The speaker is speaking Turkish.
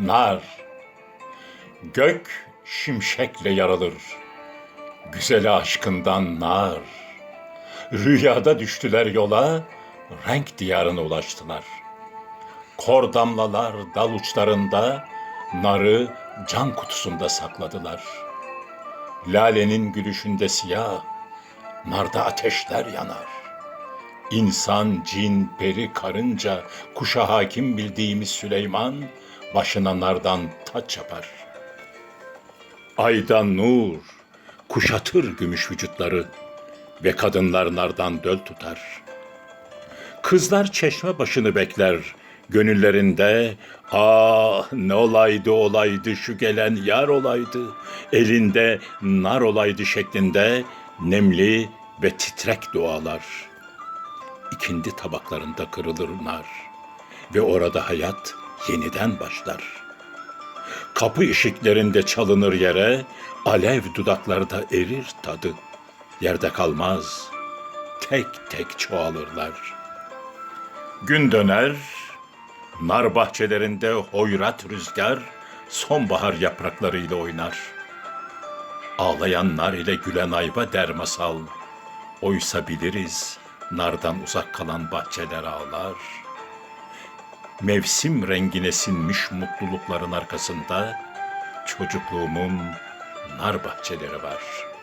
nar. Gök şimşekle yarılır. Güzeli aşkından nar. Rüyada düştüler yola, renk diyarına ulaştılar. Kor damlalar dal uçlarında, narı can kutusunda sakladılar. Lalenin gülüşünde siyah, narda ateşler yanar. İnsan, cin, peri, karınca, kuşa hakim bildiğimiz Süleyman, başına nardan taç yapar. Aydan nur, kuşatır gümüş vücutları ve kadınlar nardan döl tutar. Kızlar çeşme başını bekler, gönüllerinde ah ne olaydı olaydı şu gelen yar olaydı, elinde nar olaydı şeklinde nemli ve titrek dualar. İkindi tabaklarında kırılır nar ve orada hayat yeniden başlar.'' Kapı ışıklarında çalınır yere, alev dudaklarda erir tadı. Yerde kalmaz, tek tek çoğalırlar. Gün döner, nar bahçelerinde hoyrat rüzgar, sonbahar yapraklarıyla oynar. Ağlayan nar ile gülen ayva der masal. Oysa biliriz, nardan uzak kalan bahçeler ağlar.'' mevsim rengine sinmiş mutlulukların arkasında çocukluğumun nar bahçeleri var.''